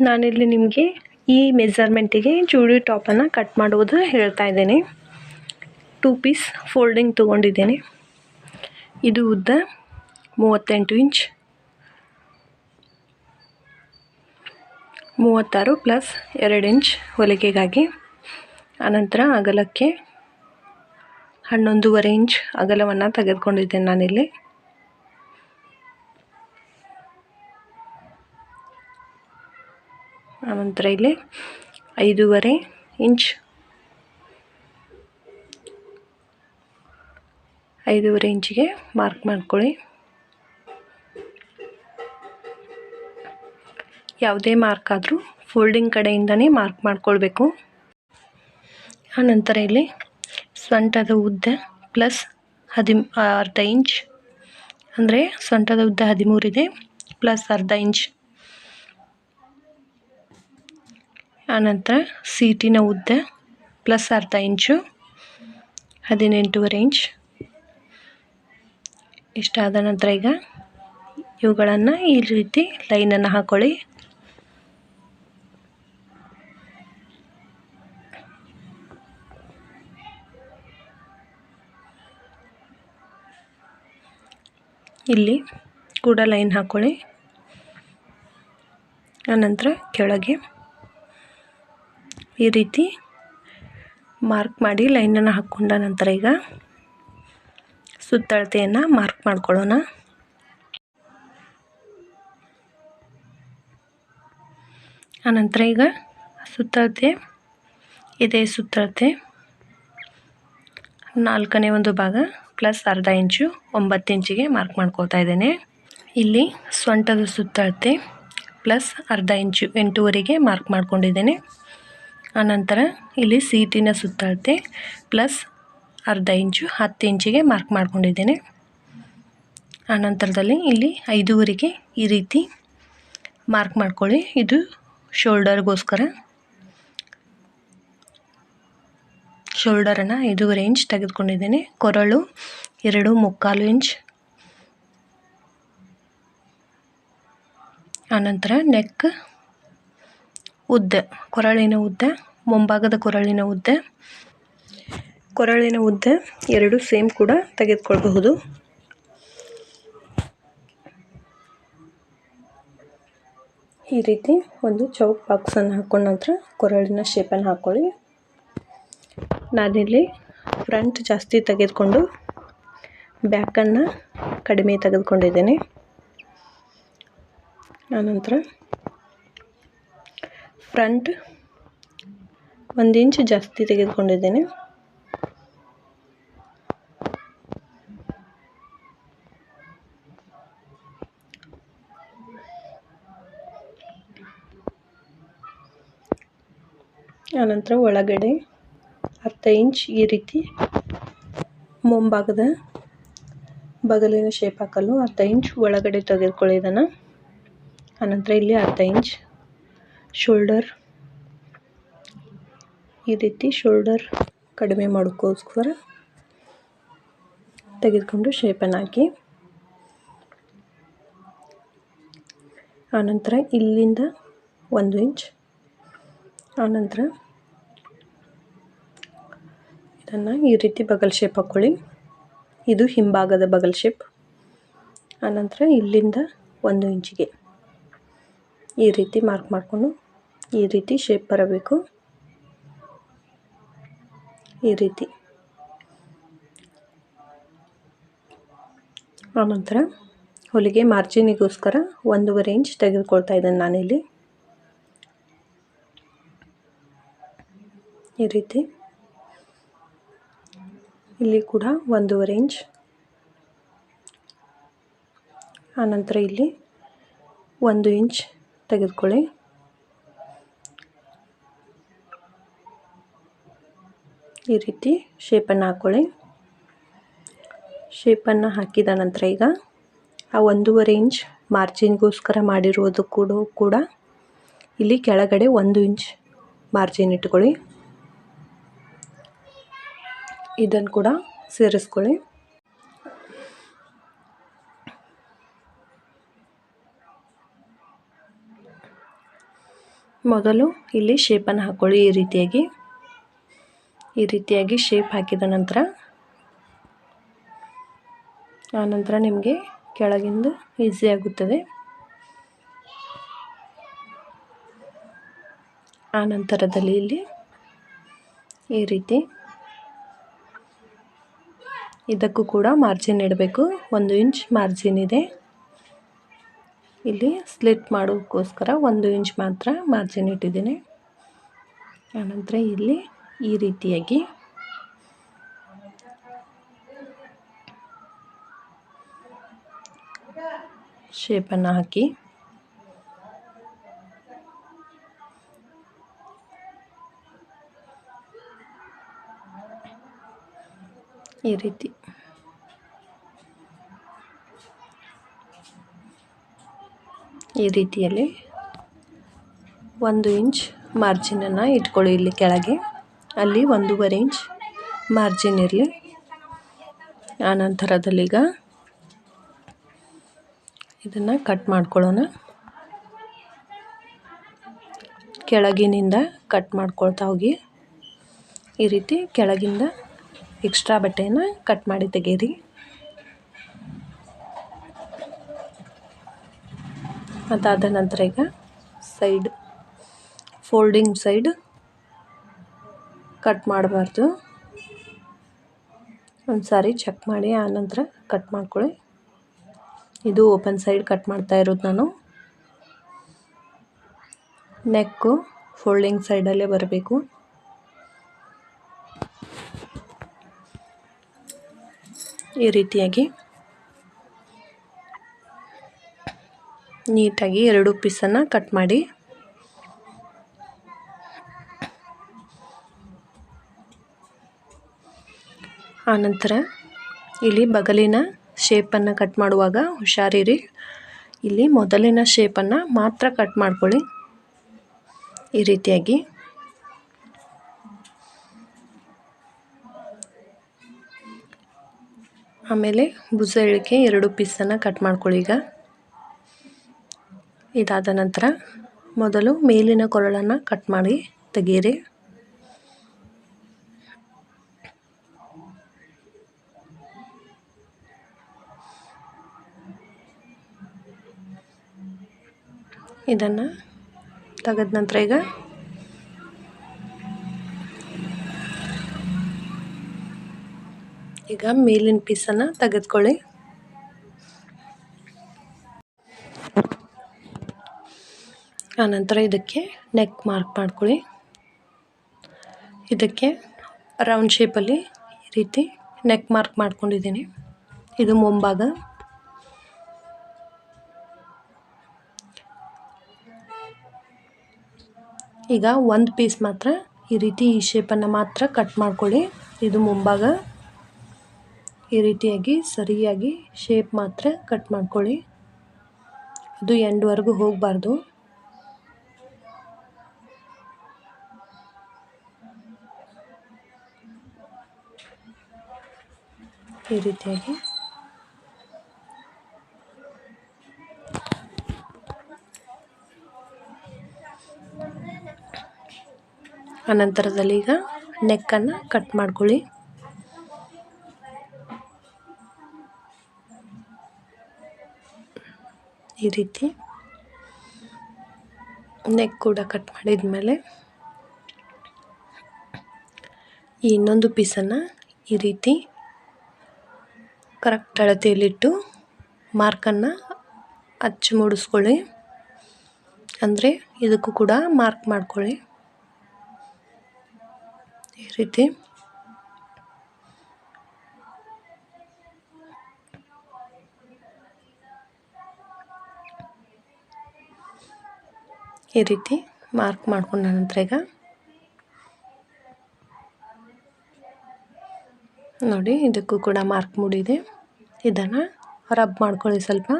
ನಾನಿಲ್ಲಿ ನಿಮಗೆ ಈ ಮೆಜರ್ಮೆಂಟಿಗೆ ಚೂಡಿ ಟಾಪನ್ನು ಕಟ್ ಮಾಡುವುದು ಹೇಳ್ತಾ ಇದ್ದೇನೆ. ಟೂ ಪೀಸ್ ಫೋಲ್ಡಿಂಗ್ ತೊಗೊಂಡಿದ್ದೇನೆ. ಇದು ಉದ್ದ ಮೂವತ್ತೆಂಟು ಇಂಚ್. ಮೂವತ್ತಾರು ಪ್ಲಸ್ ಎರಡು ಇಂಚ್ ಹೊಲಿಗೆಗಾಗಿ. ಅನಂತರ ಅಗಲಕ್ಕೆ ಹನ್ನೊಂದೂವರೆ ಇಂಚ್ ಅಗಲವನ್ನು ತೆಗೆದುಕೊಂಡಿದ್ದೇನೆ ನಾನಿಲ್ಲಿ. ಆನಂತರ ಇಲ್ಲಿ ಐದೂವರೆ ಇಂಚ್. ಐದೂವರೆ ಇಂಚಿಗೆ ಮಾರ್ಕ್ ಮಾಡ್ಕೊಳ್ಳಿ. ಯಾವುದೇ ಮಾರ್ಕ್ ಆದರೂ ಫೋಲ್ಡಿಂಗ್ ಕಡೆಯಿಂದನೇ ಮಾರ್ಕ್ ಮಾಡ್ಕೊಳ್ಬೇಕು. ಆನಂತರ ಇಲ್ಲಿ ಸೊಂಟದ ಉದ್ದ ಪ್ಲಸ್ ಹದಿ ಅರ್ಧ ಇಂಚ್. ಅಂದರೆ ಸೊಂಟದ ಉದ್ದ ಹದಿಮೂರಿದೆ ಪ್ಲಸ್ ಅರ್ಧ ಇಂಚ್. ಆನಂತರ ಸೀಟಿನ ಉದ್ದ ಪ್ಲಸ್ ಅರ್ಧ ಇಂಚು ಹದಿನೆಂಟೂವರೆ ಇಂಚ್. ಇಷ್ಟಾದ ನಂತರ ಈಗ ಇವುಗಳನ್ನು ಈ ರೀತಿ ಲೈನನ್ನು ಹಾಕೊಳ್ಳಿ. ಇಲ್ಲಿ ಕೂಡ ಲೈನ್ ಹಾಕ್ಕೊಳ್ಳಿ ಆನಂತರ ಕೆಳಗೆ ಈ ರೀತಿ ಮಾರ್ಕ್ ಮಾಡಿ ಲೈನನ್ನು ಹಾಕ್ಕೊಂಡ ನಂತರ ಈಗ ಸುತ್ತಳತೆಯನ್ನು ಮಾರ್ಕ್ ಮಾಡ್ಕೊಳ್ಳೋಣ. ಆನಂತರ ಈಗ ಸುತ್ತಳತೆ, ಇದೆ ಸುತ್ತಳತೆ. ನಾಲ್ಕನೇ ಒಂದು ಭಾಗ ಪ್ಲಸ್ ಅರ್ಧ ಇಂಚು ಒಂಬತ್ತು ಇಂಚಿಗೆ ಮಾರ್ಕ್ ಮಾಡ್ಕೊಳ್ತಾ ಇದ್ದೇನೆ. ಇಲ್ಲಿ ಸೊಂಟದ ಸುತ್ತಳತೆ ಪ್ಲಸ್ ಅರ್ಧ ಇಂಚು ಎಂಟೂವರೆಗೆ ಮಾರ್ಕ್ ಮಾಡ್ಕೊಂಡಿದ್ದೇನೆ. ಆನಂತರ ಇಲ್ಲಿ ಸೀಟಿನ ಸುತ್ತಳತೆ ಪ್ಲಸ್ ಅರ್ಧ ಇಂಚು ಹತ್ತು ಇಂಚಿಗೆ ಮಾರ್ಕ್ ಮಾಡಿಕೊಂಡಿದ್ದೇನೆ. ಆನಂತರದಲ್ಲಿ ಇಲ್ಲಿ ಐದೂವರೆಗೆ ಈ ರೀತಿ ಮಾರ್ಕ್ ಮಾಡ್ಕೊಳ್ಳಿ. ಇದು ಶೋಲ್ಡರ್ಗೋಸ್ಕರ. ಶೋಲ್ಡರನ್ನು ಐದೂವರೆ ಇಂಚ್ ತೆಗೆದುಕೊಂಡಿದ್ದೇನೆ. ಕೊರಳು ಎರಡು ಮುಕ್ಕಾಲು ಇಂಚ್. ಆನಂತರ ನೆಕ್ ಉದ್ದ, ಕೊರಳಿನ ಉದ್ದ, ಮುಂಭಾಗದ ಕೊರಳಿನ ಉದ್ದ. ಕೊರಳಿನ ಉದ್ದ ಎರಡು ಸೇಮ್ ಕೂಡ ತೆಗೆದುಕೊಳ್ಳಬಹುದು ಈ ರೀತಿ ಒಂದು ಚೌಕ್ ಬಾಕ್ಸನ್ನು ಹಾಕೊಂಡ ನಂತರ ಕೊರಳಿನ ಶೇಪನ್ನು ಹಾಕ್ಕೊಳ್ಳಿ ನಾನಿಲ್ಲಿ ಫ್ರಂಟ್ ಜಾಸ್ತಿ ತೆಗೆದುಕೊಂಡು ಬ್ಯಾಕನ್ನು ಕಡಿಮೆ ತೆಗೆದುಕೊಂಡಿದ್ದೇನೆ. ಆನಂತರ ಫ್ರಂಟ್ ಒಂದು ಇಂಚು ಜಾಸ್ತಿ ತೆಗೆದುಕೊಂಡಿದ್ದೇನೆ. ಆನಂತರ ಒಳಗಡೆ ಹತ್ತು ಇಂಚ್ ಈ ರೀತಿ ಮುಂಭಾಗದ ಬಗಲಿನ ಶೇಪ್ ಹಾಕಲು ಹತ್ತು ಇಂಚ್ ಒಳಗಡೆ ತೆಗೆದುಕೊಳ್ಳಿ ಇದನ್ನು. ಆನಂತರ ಇಲ್ಲಿ ಹತ್ತು ಇಂಚ್ ಶೋಲ್ಡರ್. ಈ ರೀತಿ ಶೋಲ್ಡರ್ ಕಡಿಮೆ ಮಾಡೋಕ್ಕೋಸ್ಕರ ತೆಗೆದುಕೊಂಡು ಶೇಪನ್ನು ಹಾಕಿ. ಆನಂತರ ಇಲ್ಲಿಂದ ಒಂದು ಇಂಚ್ ಆನಂತರ ಇದನ್ನು ಈ ರೀತಿ ಬಗಲ್ ಶೇಪ್ ಹಾಕ್ಕೊಳ್ಳಿ ಇದು ಹಿಂಭಾಗದ ಬಗಲ್ ಶೇಪ್ ಆನಂತರ ಇಲ್ಲಿಂದ ಒಂದು ಇಂಚಿಗೆ ಈ ರೀತಿ ಮಾರ್ಕ್ ಮಾಡಿಕೊಂಡು ಈ ರೀತಿ ಶೇಪ್ ಬರಬೇಕು. ಈ ರೀತಿ. ಆನಂತರ ಹೊಲಿಗೆ ಮಾರ್ಜಿನಿಗೋಸ್ಕರ ಒಂದೂವರೆ ಇಂಚ್ ತೆಗೆದುಕೊಳ್ತಾ ಇದ್ದೇನೆ ನಾನಿಲ್ಲಿ. ಈ ರೀತಿ. ಇಲ್ಲಿ ಕೂಡ ಒಂದೂವರೆ ಇಂಚ್. ಆನಂತರ ಇಲ್ಲಿ ಒಂದು ಇಂಚ್ ತೆಗೆದುಕೊಳ್ಳಿ. ಈ ರೀತಿ ಶೇಪನ್ನು ಹಾಕ್ಕೊಳ್ಳಿ ಶೇಪನ್ನು ಹಾಕಿದ ನಂತರ ಈಗ ಆ ಒಂದೂವರೆ ಇಂಚ್ ಮಾರ್ಜಿನ್ಗೋಸ್ಕರ ಮಾಡಿರೋದು ಕೂಡ ಕೂಡ ಇಲ್ಲಿ ಕೆಳಗಡೆ ಒಂದು ಇಂಚ್ ಮಾರ್ಜಿನ್ ಇಟ್ಕೊಳ್ಳಿ. ಇದನ್ನು ಕೂಡ ಸೇರಿಸ್ಕೊಳ್ಳಿ. ಮೊದಲು ಇಲ್ಲಿ ಶೇಪನ್ನು ಹಾಕ್ಕೊಳ್ಳಿ ಈ ರೀತಿಯಾಗಿ. ಈ ರೀತಿಯಾಗಿ ಶೇಪ್ ಹಾಕಿದ ನಂತರ ಆನಂತರ ನಿಮಗೆ ಕೆಳಗಿಂದು ಈಸಿ ಆಗುತ್ತದೆ. ಆ ನಂತರದಲ್ಲಿ ಇಲ್ಲಿ ಈ ರೀತಿ ಇದಕ್ಕೂ ಕೂಡ ಮಾರ್ಜಿನ್ ಇಡಬೇಕು. ಒಂದು ಇಂಚ್ ಮಾರ್ಜಿನ್ ಇದೆ. ಇಲ್ಲಿ ಸ್ಲಿಟ್ ಮಾಡೋಕ್ಕೋಸ್ಕರ ಒಂದು ಇಂಚ್ ಮಾತ್ರ ಮಾರ್ಜಿನ್ ಇಟ್ಟಿದ್ದೀನಿ. ಆನಂತರ ಇಲ್ಲಿ ಈ ರೀತಿಯಾಗಿ. ಶೇಪನ್ನು ಹಾಕಿ. ಈ ರೀತಿ. ಈ ರೀತಿಯಲ್ಲಿ ಒಂದು ಇಂಚ್ ಮಾರ್ಜಿನನ್ನು ಇಟ್ಕೊಳ್ಳಿ ಇಲ್ಲಿ ಕೆಳಗೆ. ಅಲ್ಲಿ ಒಂದೂವರೆ ಇಂಚ್ ಮಾರ್ಜಿನ್ ಇರಲಿ. ಆನಂತರದಲ್ಲೀಗ ಇದನ್ನು ಕಟ್ ಮಾಡ್ಕೊಳ್ಳೋಣ. ಕೆಳಗಿನಿಂದ ಕಟ್ ಮಾಡ್ಕೊಳ್ತಾ ಹೋಗಿ. ಈ ರೀತಿ ಕೆಳಗಿಂದ ಎಕ್ಸ್ಟ್ರಾ ಬಟ್ಟೆಯನ್ನು ಕಟ್ ಮಾಡಿ ತೆಗೀರಿ ಅದಾದ ನಂತರ ಈಗ ಸೈಡ್ ಫೋಲ್ಡಿಂಗ್ ಸೈಡ್ ಕಟ್ ಮಾಡಬಾರ್ದು. ಒಂದು ಸಾರಿ ಚೆಕ್ ಮಾಡಿ, ಆನಂತರ ಕಟ್ ಮಾಡ್ಕೊಳ್ಳಿ. ಇದು ಓಪನ್ ಸೈಡ್ ಕಟ್ ಮಾಡ್ತಾ ಇರೋದು ನಾನು. ನೆಕ್ಕು ಫೋಲ್ಡಿಂಗ್ ಸೈಡಲ್ಲೇ ಬರಬೇಕು. ಈ ರೀತಿಯಾಗಿ. ನೀಟಾಗಿ ಎರಡು ಪೀಸನ್ನು ಕಟ್ ಮಾಡಿ. ಆನಂತರ ಇಲ್ಲಿ ಬಗಲಿನ ಶೇಪನ್ನು ಕಟ್ ಮಾಡುವಾಗ ಹುಷಾರಿರಿ. ಇಲ್ಲಿ ಮೊದಲಿನ ಶೇಪನ್ನು ಮಾತ್ರ ಕಟ್ ಮಾಡ್ಕೊಳ್ಳಿ. ಈ ರೀತಿಯಾಗಿ. ಆಮೇಲೆ ಭುಜ ಇಳಿಕೆ ಎರಡು ಪೀಸನ್ನು ಕಟ್ ಮಾಡ್ಕೊಳ್ಳಿ ಈಗ. ಇದಾದ ನಂತರ ಮೊದಲು ಮೇಲಿನ ಕೊರಳನ್ನು ಕಟ್ ಮಾಡಿ ತೆಗೀರಿ. ಇದನ್ನು ತೆಗೆದ ನಂತರ ಈಗ ಈಗ ಮೇಲಿನ ಪೀಸನ್ನು ತೆಗೆದುಕೊಳ್ಳಿ. ಆನಂತರ ಇದಕ್ಕೆ ನೆಕ್ ಮಾರ್ಕ್ ಮಾಡ್ಕೊಳ್ಳಿ. ಇದಕ್ಕೆ ರೌಂಡ್ ಶೇಪಲ್ಲಿ ಈ ರೀತಿ ನೆಕ್ ಮಾರ್ಕ್ ಮಾಡ್ಕೊಂಡಿದ್ದೀನಿ. ಇದು ಮುಂಭಾಗ. ಈಗ ಒಂದು ಪೀಸ್ ಮಾತ್ರ, ಈ ರೀತಿ ಈ ಶೇಪನ್ನು ಮಾತ್ರ ಕಟ್ ಮಾಡ್ಕೊಳ್ಳಿ. ಇದು ಮುಂಭಾಗ. ಈ ರೀತಿಯಾಗಿ, ಸರಿಯಾಗಿ ಶೇಪ್ ಮಾತ್ರ ಕಟ್ ಮಾಡ್ಕೊಳ್ಳಿ. ಅದು ಎಂಡ್ವರೆಗೂ ಹೋಗಬಾರ್ದು. ಈ ರೀತಿಯಾಗಿ. ಅನಂತರದಲ್ಲಿ ಈಗ ನೆಕ್ಕನ್ನು ಕಟ್ ಮಾಡ್ಕೊಳ್ಳಿ. ಈ ರೀತಿ ನೆಕ್ ಕೂಡ ಕಟ್ ಮಾಡಿದ ಮೇಲೆ ಈ ಇನ್ನೊಂದು ಪೀಸನ್ನು ಈ ರೀತಿ ಕರೆಕ್ಟ್ ಅಳತೆಯಲ್ಲಿಟ್ಟು ಮಾರ್ಕನ್ನು ಹಚ್ಚಿ ಮೂಡಿಸ್ಕೊಳ್ಳಿ. ಅಂದರೆ ಇದಕ್ಕೂ ಕೂಡ ಮಾರ್ಕ್ ಮಾಡ್ಕೊಳ್ಳಿ. ರೀತಿ. ಈ ರೀತಿ ಮಾರ್ಕ್ ಮಾಡ್ಕೊಂಡ ನಂತರ ಈಗ ನೋಡಿ, ಇದಕ್ಕೂ ಕೂಡ ಮಾರ್ಕ್ ಮೂಡಿದೆ. ಇದನ್ನು ರಬ್ ಮಾಡ್ಕೊಳ್ಳಿ ಸ್ವಲ್ಪ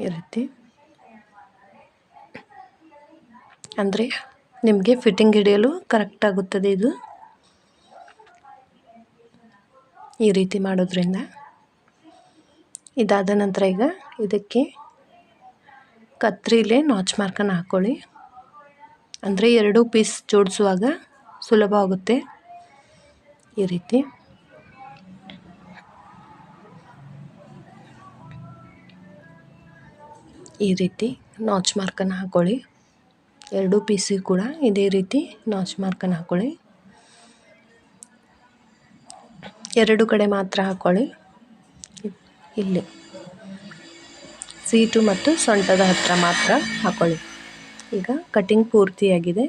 ಈ ರೀತಿ ಅಂದರೆ ನಿಮಗೆ ಫಿಟ್ಟಿಂಗ್ ಹಿಡಿಯಲು ಕರೆಕ್ಟ್ ಆಗುತ್ತದೆ ಇದು. ಈ ರೀತಿ ಮಾಡೋದ್ರಿಂದ. ಇದಾದ ನಂತರ ಈಗ ಇದಕ್ಕೆ ಕತ್ರಿಲೇ ನಾಚ್ ಮಾರ್ಕನ್ನು ಹಾಕ್ಕೊಳ್ಳಿ ಅಂದರೆ ಎರಡೂ ಪೀಸ್ ಜೋಡಿಸುವಾಗ ಸುಲಭ ಆಗುತ್ತೆ. ಈ ರೀತಿ. ಈ ರೀತಿ ನಾಚ್ ಮಾರ್ಕನ್ನು ಹಾಕ್ಕೊಳ್ಳಿ ಎರಡೂ ಪೀಸಿಗೆ ಕೂಡ ಇದೇ ರೀತಿ ನಾಚ್ ಮಾರ್ಕನ್ನು ಹಾಕ್ಕೊಳ್ಳಿ ಎರಡು ಕಡೆ ಮಾತ್ರ ಹಾಕ್ಕೊಳ್ಳಿ ಇಲ್ಲಿ. ಸೀಟು ಮತ್ತು ಸೊಂಟದ ಹತ್ತಿರ ಮಾತ್ರ ಹಾಕ್ಕೊಳ್ಳಿ ಈಗ ಕಟಿಂಗ್ ಪೂರ್ತಿಯಾಗಿದೆ.